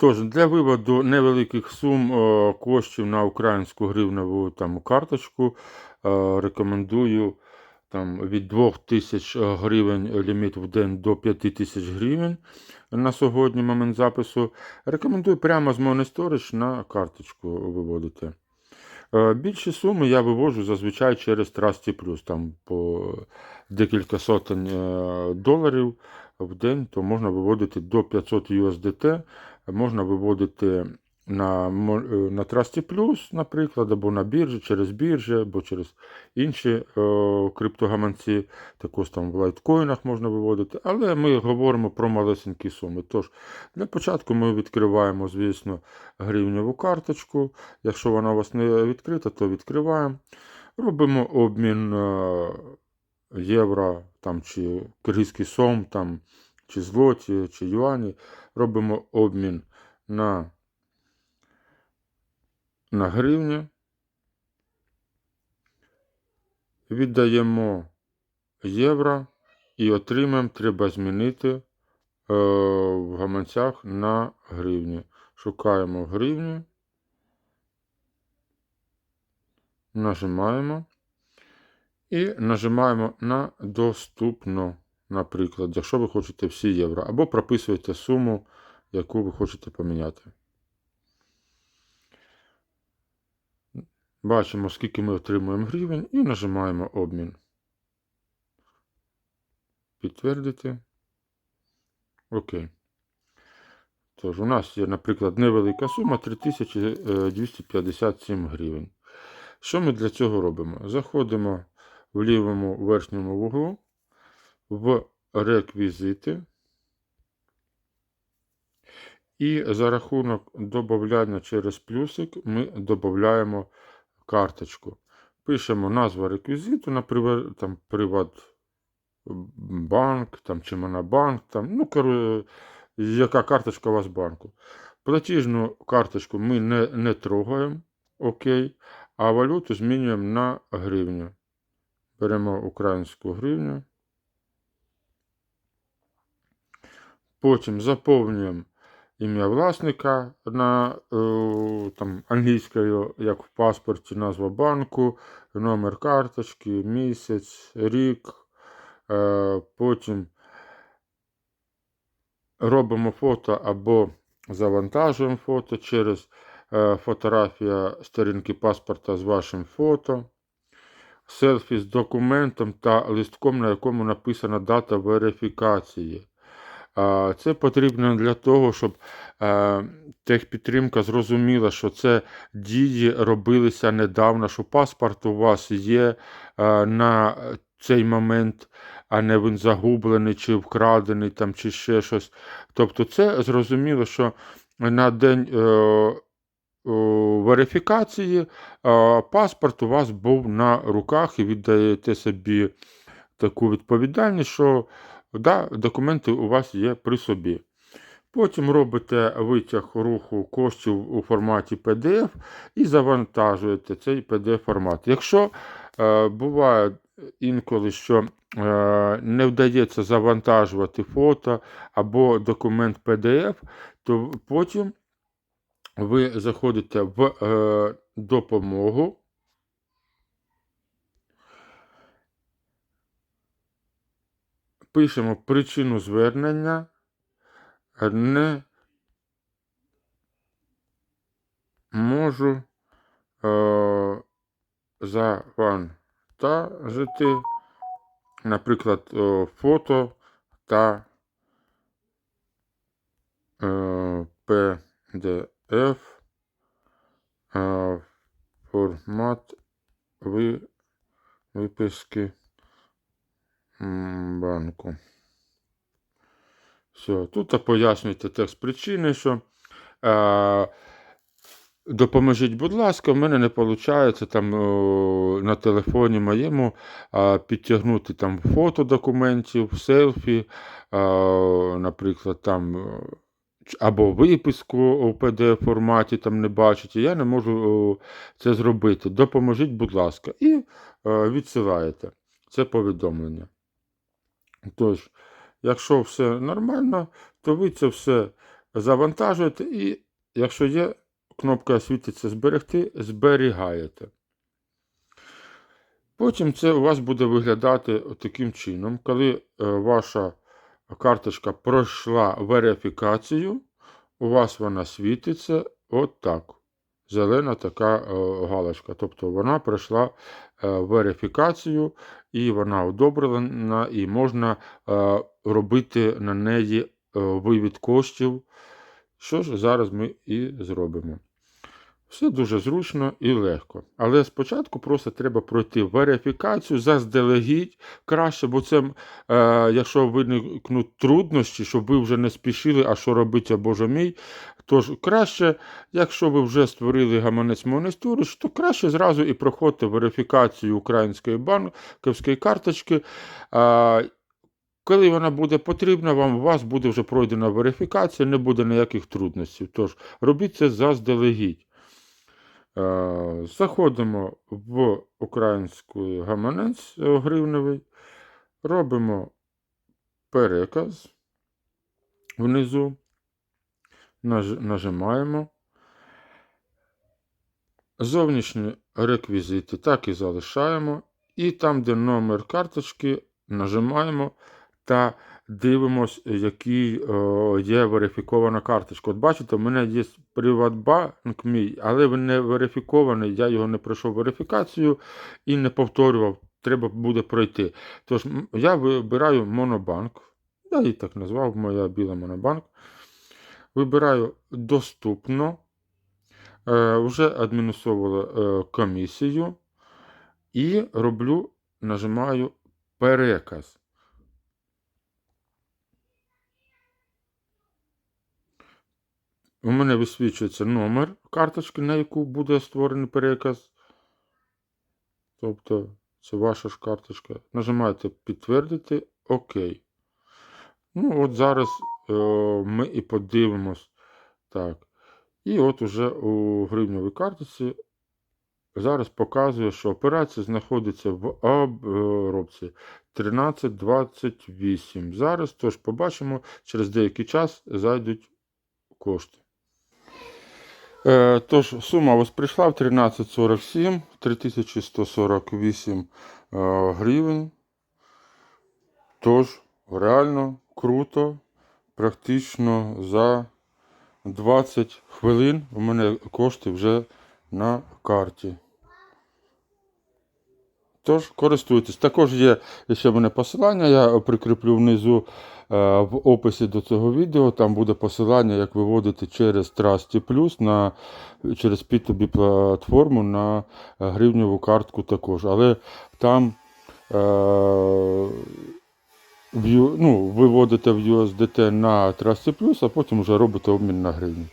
Тож, для виводу невеликих сум е, коштів на українську гривневу там, карточку е, рекомендую там, від 2000 гривень ліміт в день до 5000 гривень на сьогодні момент запису. Рекомендую прямо з Money Storage на карточку виводити. Е, Більші суми я вивожу зазвичай через Trusty Plus, там по декілька сотень доларів в день, то можна виводити до 500 USDT, можна виводити на, е, на Trusty Plus, наприклад, або на біржі, через біржі, або через інші е, криптогаманці, також там в лайткоїнах можна виводити. Але ми говоримо про малесенькі суми. Тож, для початку ми відкриваємо, звісно, гривневу карточку. Якщо вона у вас не відкрита, то відкриваємо. Робимо обмін е, євро там, чи киргизький сом, там, чи злоті, чи юані. Робимо обмін на, на гривні. Віддаємо євро і отримаємо, треба змінити е, в гаманцях на гривні. Шукаємо гривню. Нажимаємо. І нажимаємо на доступно, наприклад, якщо ви хочете всі євро. Або прописуєте суму, яку ви хочете поміняти. Бачимо, скільки ми отримуємо гривень, і нажимаємо обмін. Підтвердити. Окей. Тож, у нас є, наприклад, невелика сума 3257 гривень. Що ми для цього робимо? Заходимо в лівому верхньому вуглу в реквізити. І за рахунок додавання через плюсик ми додаємо карточку. Пишемо назву реквізиту, наприклад, там Приватбанк, там чи Монобанк, там, ну, яка карточка у вас банку. Платіжну карточку ми не, не трогаємо, окей, а валюту змінюємо на гривню. Беремо українську гривню. Потім заповнюємо ім'я власника на е, там, англійською, як в паспорті, назва банку, номер карточки, місяць, рік. Е, потім робимо фото або завантажуємо фото через е, фотографія сторінки паспорта з вашим фото. Селфі з документом та листком, на якому написана дата верифікації. Це потрібно для того, щоб е, техпідтримка зрозуміла, що це дії робилися недавно, що паспорт у вас є е, на цей момент, а не він загублений чи вкрадений, там, чи ще щось. Тобто, це зрозуміло, що на день е, верифікації паспорт у вас був на руках і віддаєте собі таку відповідальність, що да, документи у вас є при собі. Потім робите витяг руху коштів у форматі PDF і завантажуєте цей PDF-формат. Якщо е, буває інколи, що е, не вдається завантажувати фото або документ PDF, то потім ви заходите в е, допомогу. Пишемо причину звернення. Не можу е, завантажити, наприклад, е, фото та е, PDF е, формат ви, виписки банку. Все, тут пояснюєте текст причини, що е, допоможіть, будь ласка, в мене не виходить там о, на телефоні моєму е, підтягнути там фото документів, селфі, е, наприклад, там. Або виписку у PDF форматі там не бачите, я не можу це зробити. Допоможіть, будь ласка, і е, відсилаєте це повідомлення. Тож, якщо все нормально, то ви це все завантажуєте і, якщо є, кнопка світиться зберегти, зберігаєте. Потім це у вас буде виглядати таким чином, коли е, ваша карточка пройшла верифікацію, у вас вона світиться от так. Зелена така е, галочка. Тобто вона пройшла е, верифікацію і вона одобрена, і можна е, робити на неї е, вивід коштів. Що ж зараз ми і зробимо. Все дуже зручно і легко. Але спочатку просто треба пройти верифікацію заздалегідь краще, бо це, е, якщо виникнуть труднощі, щоб ви вже не спішили, а що робити, боже мій. Тож краще, якщо ви вже створили гаманець монастюриш, то краще зразу і проходьте верифікацію української банківської карточки. А, коли вона буде потрібна вам, у вас буде вже пройдена верифікація, не буде ніяких труднощів. Тож робіть це заздалегідь. Е, Заходимо в український гаманець е, гривневий, робимо переказ внизу, наж- нажимаємо. Зовнішні реквізити так і залишаємо. І там, де номер карточки, нажимаємо та дивимось, який о, є верифікована карточка. От бачите, у мене є Приватбанк мій, але він не верифікований, я його не пройшов верифікацію і не повторював. Треба буде пройти. Тож я вибираю Монобанк. Я її так назвав, моя біла Монобанк. Вибираю доступно. Е, вже адмінусовували е, комісію. І роблю, нажимаю переказ. У мене висвічується номер карточки, на яку буде створений переказ. Тобто, це ваша ж карточка. Нажимаєте підтвердити ОК. Ну, от зараз е, ми і подивимось. Так. І от уже у гривневій карточці зараз показує, що операція знаходиться в обробці 1328. Зараз тож побачимо, через деякий час зайдуть кошти. Е, Тож, сума ось прийшла в 1347, 3148 е, гривень. Тож, реально круто, практично за 20 хвилин у мене кошти вже на карті. Тож, користуйтесь. Також є ще в мене посилання, я прикріплю внизу е, в описі до цього відео. Там буде посилання, як виводити через Trusty Plus на, через P2B платформу на гривневу картку також. Але там е, ну, виводите в USDT на Trusty Plus, а потім вже робите обмін на гривню.